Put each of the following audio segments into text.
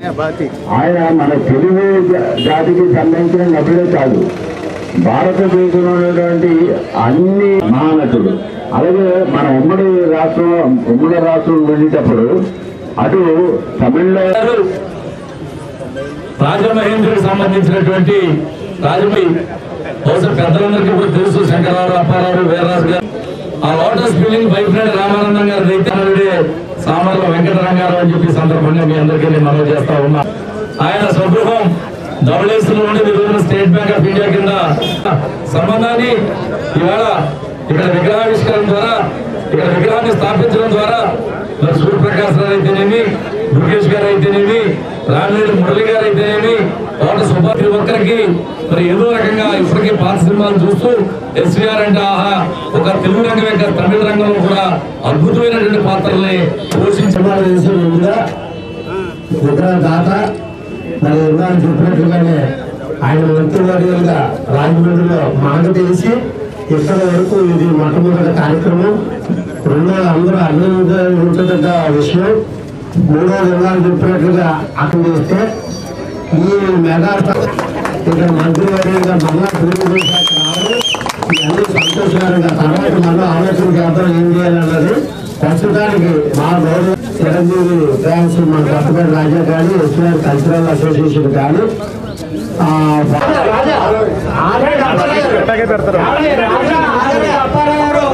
ఆయన మన తెలుగు జాతికి సంబంధించిన నటుడే కాదు. భారతదేశంలో ఉన్నటువంటి అన్ని మహానటుడు. అలాగే మన ఉమ్మడి రాష్ట్రం ఉమ్మడి రాష్ట్రం ఉండేటప్పుడు అటు తమిళలో రాజమహేంద్రుడికి సంబంధించినటువంటి రాజమి బహుశా పెద్దలందరికీ కూడా తెలుసు శంకరరావు అప్పారావు వీర్రాజు గారు. ఆ లోటస్ బిల్డింగ్ వైపునేటి రామానందం గారు సామర్ల వెంకటరంగారావు అని చెప్పి సందర్భంగా మీ అందరికీ నేను మనవి చేస్తా ఉన్నా. ఆయన స్వగృహం ధవళేశ్వరంలోని ఉండి వివిధ స్టేట్ బ్యాంక్ ఆఫ్ ఇండియా కింద. సంబంధాన్ని ఇవాళ ఇక్కడ విగ్రహావిష్కరణ ద్వారా ఇక్కడ విగ్రహాన్ని స్థాపించడం ద్వారా లక్ష్మీ ప్రకాశ్ గారు అయితేనేమి దుర్గేష్ గారు అయితేనేమి రామినేని మురళి గారు అయితేనేమి తోట సుభాష్ ఒక్కరికి మరి ఏదో రకంగా ఇప్పటికీ పాత సినిమాలు చూస్తూ ఎస్వీఆర్ అంటే ఆహా ఒక తెలుగు రంగమే కాదు తమిళ రంగంలో కూడా అద్భుతమైనటువంటి పాత్రల్ని పోషించడం చేసే ముందుగా విగ్రహ దాత మరి విగ్రహం చెప్పినట్లుగానే ఆయన మంత్రివర్యులుగా రాజమండ్రిలో మాట తెలిసి ఇక్కడ వరకు ఇది మొట్టమొదటి కార్యక్రమం. రెండు అందరూ అభినందన ఉంటుందట విషయం. మూడో విగ్రహాలు చెప్పినట్లుగా అక్కడ చేస్తే ఈ మెగా ఇక్కడ మంత్రివర్యులుగా మళ్ళా తెలుగు దేశానికి రావడం ఇవన్నీ సంతోషకరంగా తర్వాత మళ్ళీ ఆలోచన చేద్దాం ఏం చేయాలన్నది ప్రస్తుతానికి మా గౌరవ చిరంజీవి ఫ్యాన్స్ మన కొత్తపేట రాజా కానీ ఎస్ఆర్ కల్చరల్ అసోసియేషన్ కానీ ఆ, Raja, already Apparao. Already Raja, already Apparao.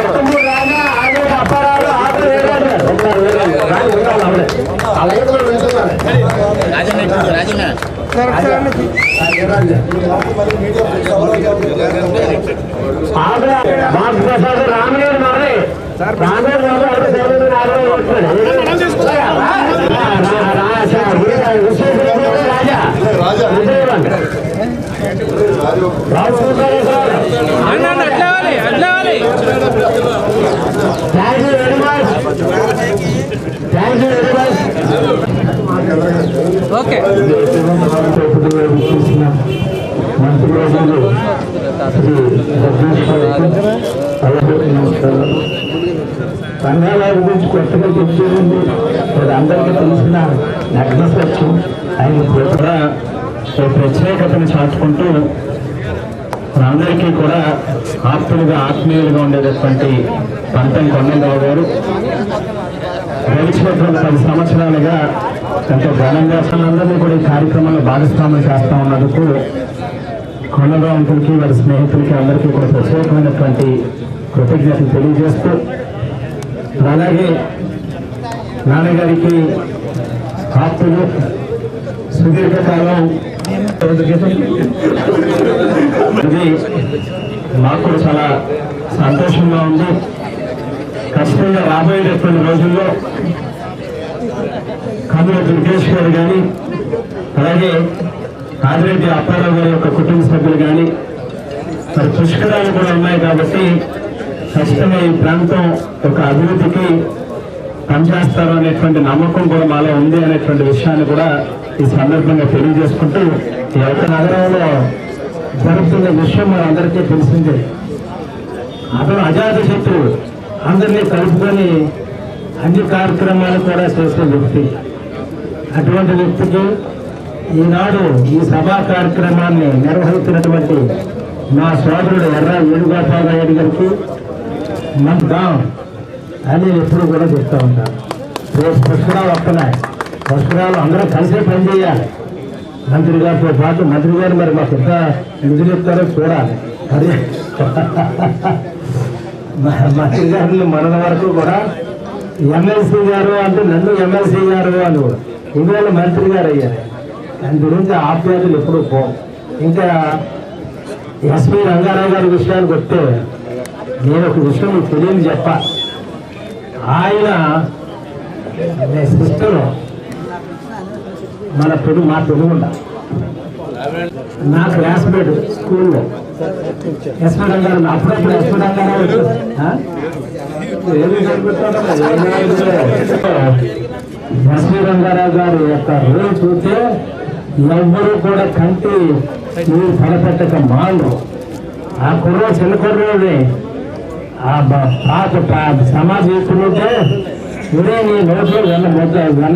Ettamuru Raja, already Apparao, already వేరే ఉంటారు, వేరే ఉంటారు. రాజు ఉండాలి ఆవిడే. అలాగే కూడా వెళ్తున్నారు. ప్రసాద్ రామగారు మారే రామగారు రాజా అట్లాలి అట్లాలి thank you very much thank you very much okay. సంఘాల గురించి కొత్తగా చెప్పేది అది అందరికీ తెలిసిన నగ్న సత్యం ఆయన సో ప్రత్యేకతను చాటుకుంటూ మనందరికీ కూడా ఆప్తులుగా ఆత్మీయులుగా ఉండేటటువంటి పంతం కొండలరావు గారు. గడిచినటువంటి పది సంవత్సరాలుగా ఎంతో ఘనంగా అందరినీ కూడా ఈ కార్యక్రమంలో భాగస్వామ్యం చేస్తా ఉన్నందుకు కొండలరావు అంకులకి వారి స్నేహితులకి అందరికీ కూడా ప్రత్యేకమైనటువంటి కృతజ్ఞతలు తెలియజేస్తూ అలాగే నాన్నగారికి ఆప్తులు సుదీర్ఘకాలం ఇది మాకు చాలా సంతోషంగా ఉంది. ఖచ్చితంగా రాబోయేటటువంటి రోజుల్లో కమల దుర్గేష్ గారు కానీ అలాగే కాదిరెడ్డి అప్పారావు గారి యొక్క కుటుంబ సభ్యులు కానీ మరి పుష్కరాలు కూడా ఉన్నాయి కాబట్టి ఖచ్చితంగా ఈ ప్రాంతం ఒక అభివృద్ధికి పనిచేస్తారు అనేటువంటి నమ్మకం కూడా మాలో ఉంది అనేటువంటి విషయాన్ని కూడా ఈ సందర్భంగా తెలియజేసుకుంటూ ఈ యొక్క నగరంలో జరుగుతున్న విషయం మనందరికీ తెలిసిందే. అతను అజాత శత్రువు అందరినీ కలుపుకొని అన్ని కార్యక్రమాలు కూడా చేసే వ్యక్తి. అటువంటి వ్యక్తికి ఈనాడు ఈ సభా కార్యక్రమాన్ని నిర్వహిస్తున్నటువంటి మా సోదరుడు ఎర్ర వేణుగోపాల్ నాయుడు గారికి మందాం అని ఎప్పుడు కూడా చెప్తా ఉంటాను రేపు పుష్కరాలు వస్తున్నాయి. పుష్కరాలు అందరూ కలిసే పనిచేయాలి మంత్రి గారితో పాటు మంత్రి గారు మరి మాకు ఎంత నిధులు చెప్తారో చూడాలి. అదే మంత్రి గారిని మనల వరకు కూడా ఎమ్మెల్సీ గారు అంటే నన్ను ఎమ్మెల్సీ గారు అని కూడా ఇవాళ మంత్రి గారు అయ్యారు. దాని గురించి ఆప్యాయతలు ఎప్పుడు పో ఇంకా ఎస్పీ రంగారావు గారి విషయానికి వస్తే నేను ఒక విషయం తెలియని చెప్ప ఆయన సిస్టర్ మన పెను మా తెలుగుండ నా క్లాస్మేట్ స్కూల్లో ఎస్పీ రంగారావు అప్పుడప్పుడు ఎస్పీ రంగారావు వచ్చేది. రంగారావు గారు యొక్క రోల్ చూస్తే ఎవ్వరూ కూడా కంటి మీరు పడపెట్టక మాండ్రు ఆ కుర్ర చిన్న కుర్రోడే. ఆ పాత సమాజం ఎక్కువ చేసుకుంటే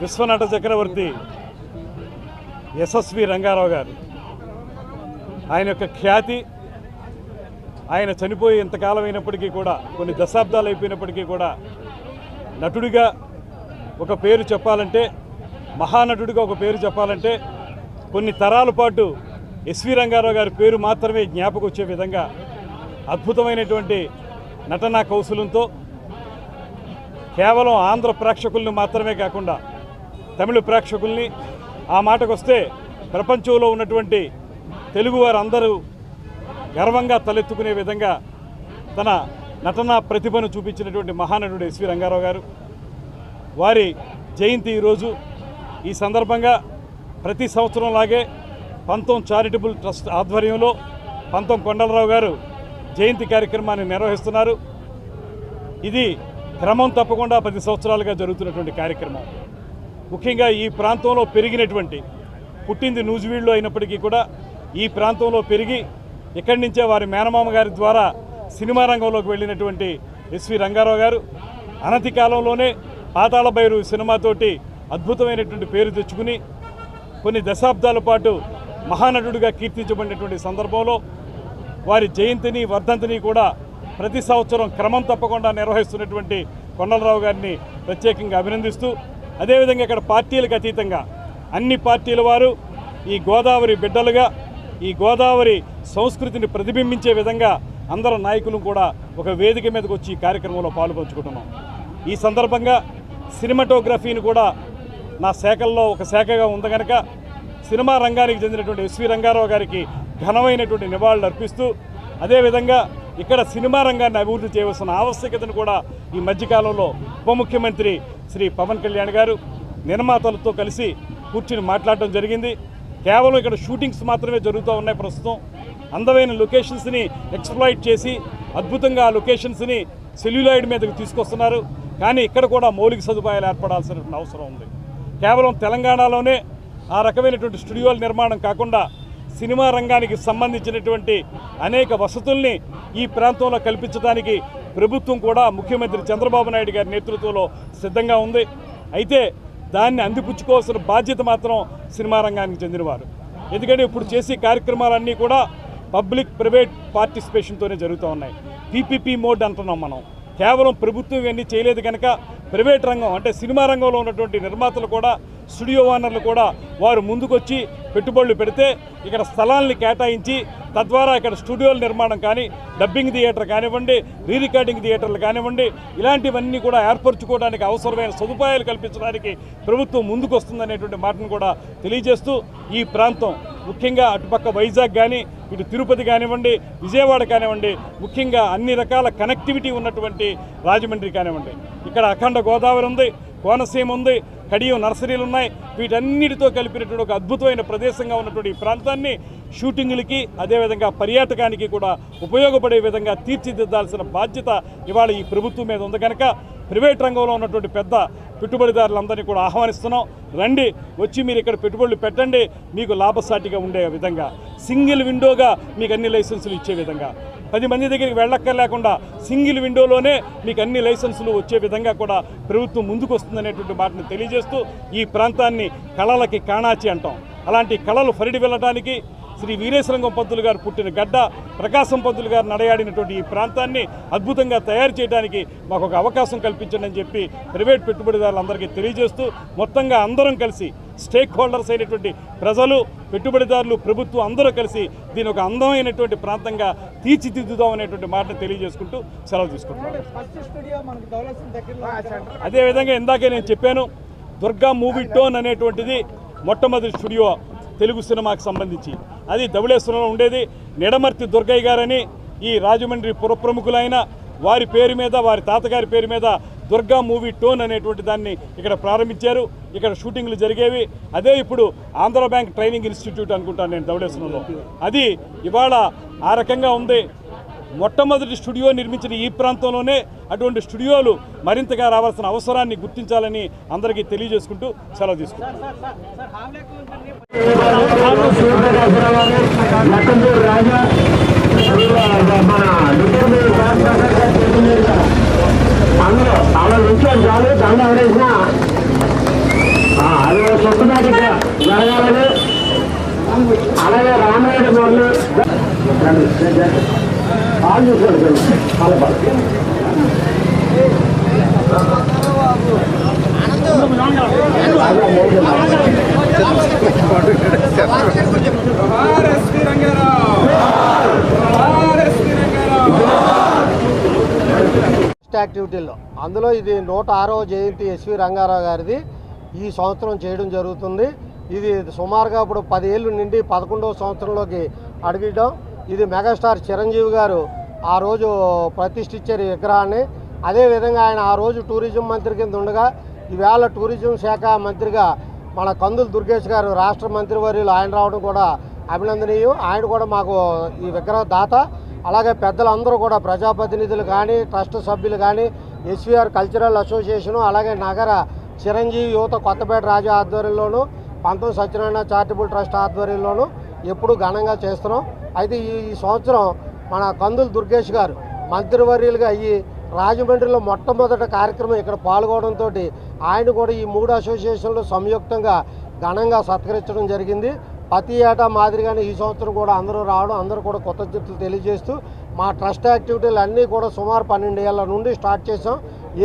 విశ్వనట చక్రవర్తి యశస్వి రంగారావు గారు ఆయన యొక్క ఖ్యాతి ఆయన చనిపోయి ఇంతకాలం అయినప్పటికీ కూడా కొన్ని దశాబ్దాలు అయిపోయినప్పటికీ కూడా నటుడిగా ఒక పేరు చెప్పాలంటే మహానటుడిగా ఒక పేరు చెప్పాలంటే కొన్ని తరాల పాటు ఎస్వి రంగారావు గారి పేరు మాత్రమే జ్ఞాపకం వచ్చే విధంగా అద్భుతమైనటువంటి నటనా కౌశలంతో కేవలం ఆంధ్ర ప్రేక్షకుల్ని మాత్రమే కాకుండా తమిళ ప్రేక్షకుల్ని ఆ మాటకు వస్తే ప్రపంచంలో ఉన్నటువంటి తెలుగువారందరూ గర్వంగా తలెత్తుకునే విధంగా తన నటనా ప్రతిభను చూపించినటువంటి మహానటుడు ఎస్వి రంగారావు గారు. వారి జయంతి ఈరోజు. ఈ సందర్భంగా ప్రతి సంవత్సరం లాగే పంతం చారిటబుల్ ట్రస్ట్ ఆధ్వర్యంలో పంతం కొండలరావు గారు జయంతి కార్యక్రమాన్ని నిర్వహిస్తున్నారు. ఇది క్రమం తప్పకుండా పది సంవత్సరాలుగా జరుగుతున్నటువంటి కార్యక్రమం. ముఖ్యంగా ఈ ప్రాంతంలో పెరిగినటువంటి పుట్టింది నూజివీడులో అయినప్పటికీ కూడా ఈ ప్రాంతంలో పెరిగి ఇక్కడి నుంచే వారి మేనమామ గారి ద్వారా సినిమా రంగంలోకి వెళ్ళినటువంటి ఎస్వి రంగారావు గారు అనతి కాలంలోనే పాతాళ బైరు సినిమాతోటి అద్భుతమైనటువంటి పేరు తెచ్చుకుని కొన్ని దశాబ్దాల పాటు మహానటుడిగా కీర్తించబడినటువంటి సందర్భంలో వారి జయంతిని వర్ధంతిని కూడా ప్రతి సంవత్సరం క్రమం తప్పకుండా నిర్వహిస్తున్నటువంటి కొండలరావు గారిని ప్రత్యేకంగా అభినందిస్తూ అదేవిధంగా ఇక్కడ పార్టీలకు అతీతంగా అన్ని పార్టీల వారు ఈ గోదావరి బిడ్డలుగా ఈ గోదావరి సంస్కృతిని ప్రతిబింబించే విధంగా అందరు నాయకులు కూడా ఒక వేదిక మీదకి వచ్చి ఈ కార్యక్రమంలో పాల్పంచుకుంటున్నాం. ఈ సందర్భంగా సినిమాటోగ్రఫీని కూడా నా శాఖల్లో ఒక శాఖగా ఉంది కనుక సినిమా రంగానికి చెందినటువంటి ఎస్వి రంగారావు గారికి ఘనమైనటువంటి నివాళులు అర్పిస్తూ అదేవిధంగా ఇక్కడ సినిమా రంగాన్ని అభివృద్ధి చేయవలసిన ఆవశ్యకతను కూడా ఈ మధ్యకాలంలో ఉప ముఖ్యమంత్రి శ్రీ పవన్ కళ్యాణ్ గారు నిర్మాతలతో కలిసి కూర్చుని మాట్లాడటం జరిగింది. కేవలం ఇక్కడ షూటింగ్స్ మాత్రమే జరుగుతూ ఉన్నాయి ప్రస్తుతం. అందమైన లొకేషన్స్ని ఎక్స్ప్లాయిట్ చేసి అద్భుతంగా ఆ లొకేషన్స్ని సెల్యులాయిడ్ మీదకి తీసుకొస్తున్నారు. కానీ ఇక్కడ కూడా మౌలిక సదుపాయాలు ఏర్పడాల్సిన అవసరం ఉంది. కేవలం తెలంగాణలోనే ఆ రకమైనటువంటి స్టూడియోల నిర్మాణం కాకుండా సినిమా రంగానికి సంబంధించినటువంటి అనేక వసతుల్ని ఈ ప్రాంతంలో కల్పించడానికి ప్రభుత్వం కూడా ముఖ్యమంత్రి చంద్రబాబు నాయుడు గారి నేతృత్వంలో సిద్ధంగా ఉంది. అయితే దాన్ని అందిపుచ్చుకోవాల్సిన బాధ్యత మాత్రం సినిమా రంగానికి చెందినవారు. ఎందుకంటే ఇప్పుడు చేసే కార్యక్రమాలన్నీ కూడా పబ్లిక్ ప్రైవేట్ పార్టిసిపేషన్తోనే జరుగుతూ ఉన్నాయి. పీపీపీ మోడ్ అంటున్నాం మనం. కేవలం ప్రభుత్వం ఇవన్నీ చేయలేదు కనుక ప్రైవేట్ రంగం అంటే సినిమా రంగంలో ఉన్నటువంటి నిర్మాతలు కూడా స్టూడియో ఓనర్లు కూడా వారు ముందుకొచ్చి పెట్టుబడులు పెడితే ఇక్కడ స్థలాల్ని కేటాయించి తద్వారా ఇక్కడ స్టూడియోల నిర్మాణం కానీ డబ్బింగ్ థియేటర్ కానివ్వండి రీ రికార్డింగ్ థియేటర్లు కానివ్వండి ఇలాంటివన్నీ కూడా ఏర్పరచుకోవడానికి అవసరమైన సదుపాయాలు కల్పించడానికి ప్రభుత్వం ముందుకు వస్తుందనేటువంటి మాటను కూడా తెలియజేస్తూ ఈ ప్రాంతం ముఖ్యంగా అటుపక్క వైజాగ్ కానీ ఇటు తిరుపతి కానివ్వండి విజయవాడ కానివ్వండి ముఖ్యంగా అన్ని రకాల కనెక్టివిటీ ఉన్నటువంటి రాజమండ్రి కానివ్వండి. ఇక్కడ అఖండ గోదావరి ఉంది కోనసీమ ఉంది కడియం నర్సరీలు ఉన్నాయి. వీటన్నిటితో కలిపినటువంటి ఒక అద్భుతమైన ప్రదేశంగా ఉన్నటువంటి ఈ ప్రాంతాన్ని షూటింగులకి అదేవిధంగా పర్యాటకానికి కూడా ఉపయోగపడే విధంగా తీర్చిదిద్దాల్సిన బాధ్యత ఇవాళ ఈ ప్రభుత్వం మీద ఉంది కనుక ప్రైవేట్ రంగంలో ఉన్నటువంటి పెద్ద పెట్టుబడిదారులందరినీ కూడా ఆహ్వానిస్తున్నాం. రండి వచ్చి మీరు ఇక్కడ పెట్టుబడులు పెట్టండి. మీకు లాభసాటిగా ఉండే విధంగా సింగిల్ విండోగా మీకు అన్ని లైసెన్సులు ఇచ్చే విధంగా. పది మంది దగ్గరికి వెళ్ళక్కర్లేకుండా సింగిల్ విండోలోనే మీకు అన్ని లైసెన్సులు వచ్చే విధంగా కూడా ప్రభుత్వం ముందుకు వస్తుందనేటువంటి మాటను తెలియజేస్తూ ఈ ప్రాంతాన్ని కళలకి కాణాచి అంటాం. అలాంటి కళలు ఫరిడి వెళ్ళడానికి శ్రీ వీరేశలింగం పంతులు గారు పుట్టిన గడ్డ ప్రకాశం పంతులు గారు నడయాడినటువంటి ఈ ప్రాంతాన్ని అద్భుతంగా తయారు చేయడానికి మాకు ఒక అవకాశం కల్పించండి అని చెప్పి ప్రైవేట్ పెట్టుబడిదారులందరికీ తెలియజేస్తూ మొత్తంగా అందరం కలిసి స్టేక్ హోల్డర్స్ అయినటువంటి ప్రజలు పెట్టుబడిదారులు ప్రభుత్వం అందరూ కలిసి దీని ఒక అందమైనటువంటి ప్రాంతంగా తీర్చిదిద్దుదాం అనేటువంటి మాటను తెలియజేసుకుంటూ సెలవు తీసుకుంటున్నాను. అదేవిధంగా ఇందాకే నేను చెప్పాను దుర్గా మూవీ టోన్ అనేటువంటిది మొట్టమొదటి స్టూడియో తెలుగు సినిమాకి సంబంధించి. అది ధవళేశ్వరంలో ఉండేది. నిడమర్తి దుర్గయ్య గారని ఈ రాజమండ్రి పురప్రముఖులైన వారి పేరు మీద వారి తాతగారి పేరు మీద దుర్గా మూవీ టోన్ అనేటువంటి దాన్ని ఇక్కడ ప్రారంభించారు. ఇక్కడ షూటింగ్లు జరిగేవి. అదే ఇప్పుడు ఆంధ్ర బ్యాంక్ ట్రైనింగ్ ఇన్స్టిట్యూట్ అనుకుంటాను నేను ధవళేశ్వరంలో అది ఇవాళ ఆ రకంగా ఉంది. మొట్టమొదటి స్టూడియో నిర్మించిన ఈ ప్రాంతంలోనే అటువంటి స్టూడియోలు మరింతగా రావాల్సిన అవసరాన్ని గుర్తించాలని అందరికీ తెలియజేసుకుంటూ సెలవు తీసుకుంటాను మన కదా. అందులో అలా నుంచి చాలు దండ ఎవరేసినా అది ఒక సొంతదాకి జరగాలని అలాగే రామనాయుడు మొదలు యాక్టివిటీల్లో అందులో ఇది నూట ఆరవ జయంతి ఎస్వి రంగారావు గారిది. ఈ సంవత్సరం చేయడం జరుగుతుంది. ఇది సుమారుగా ఇప్పుడు పదేళ్ళు నుండి పదకొండవ సంవత్సరంలోకి అడిగడం ఇది మెగాస్టార్ చిరంజీవి గారు ఆ రోజు ప్రతిష్ఠించారు విగ్రహాన్ని. అదేవిధంగా ఆయన ఆ రోజు టూరిజం మంత్రి కింద ఉండగా ఈవేళ టూరిజం శాఖ మంత్రిగా మన కందులు దుర్గేష్ గారు రాష్ట్ర మంత్రివర్యులు ఆయన రావడం కూడా అభినందనీయం. ఆయన కూడా మాకు ఈ విగ్రహ దాత అలాగే పెద్దలందరూ కూడా ప్రజాప్రతినిధులు కానీ ట్రస్ట్ సభ్యులు కానీ ఎస్వీఆర్ కల్చరల్ అసోసియేషను అలాగే నగర చిరంజీవి యువత కొత్తపేట రాజు ఆధ్వర్యంలోను పంతొమ్మిది సత్యనారాయణ చారిటబుల్ ట్రస్ట్ ఆధ్వర్యంలోను ఎప్పుడూ ఘనంగా చేస్తున్నాం. అయితే ఈ ఈ సంవత్సరం మన కందులు దుర్గేష్ గారు మంత్రివర్యులుగా అయ్యి రాజమండ్రిలో మొట్టమొదటి కార్యక్రమం ఇక్కడ పాల్గొనడంతో ఆయన కూడా ఈ మూడు అసోసియేషన్లు సంయుక్తంగా ఘనంగా సత్కరించడం జరిగింది. ప్రతి ఏటా మాదిరిగానే ఈ సంవత్సరం కూడా అందరూ రావడం అందరూ కూడా కొత్త కృతజ్ఞతలు తెలియజేస్తూ మా ట్రస్ట్ యాక్టివిటీలు అన్నీ కూడా సుమారు పన్నెండు ఏళ్ళ నుండి స్టార్ట్ చేసాం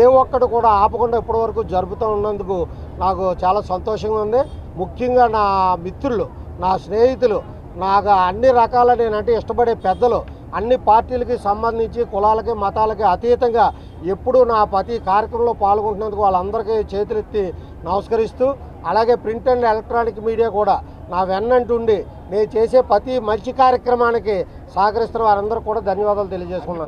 ఏ ఒక్కటి కూడా ఆపకుండా ఇప్పటివరకు జరుపుతూ ఉన్నందుకు నాకు చాలా సంతోషంగా ఉంది. ముఖ్యంగా నా మిత్రులు నా స్నేహితులు నాకు అన్ని రకాల నేనంటే ఇష్టపడే పెద్దలు అన్ని పార్టీలకి సంబంధించి కులాలకి మతాలకి అతీతంగా ఎప్పుడూ నా ప్రతి కార్యక్రమంలో పాల్గొంటున్నందుకు వాళ్ళందరికీ చేతులెత్తి నమస్కరిస్తూ అలాగే ప్రింట్ అండ్ ఎలక్ట్రానిక్ మీడియా కూడా నా వెన్నంటుండి నేను చేసే ప్రతి మంచి కార్యక్రమానికి సహకరిస్తున్న వారందరూ కూడా ధన్యవాదాలు తెలియజేసుకున్నాను.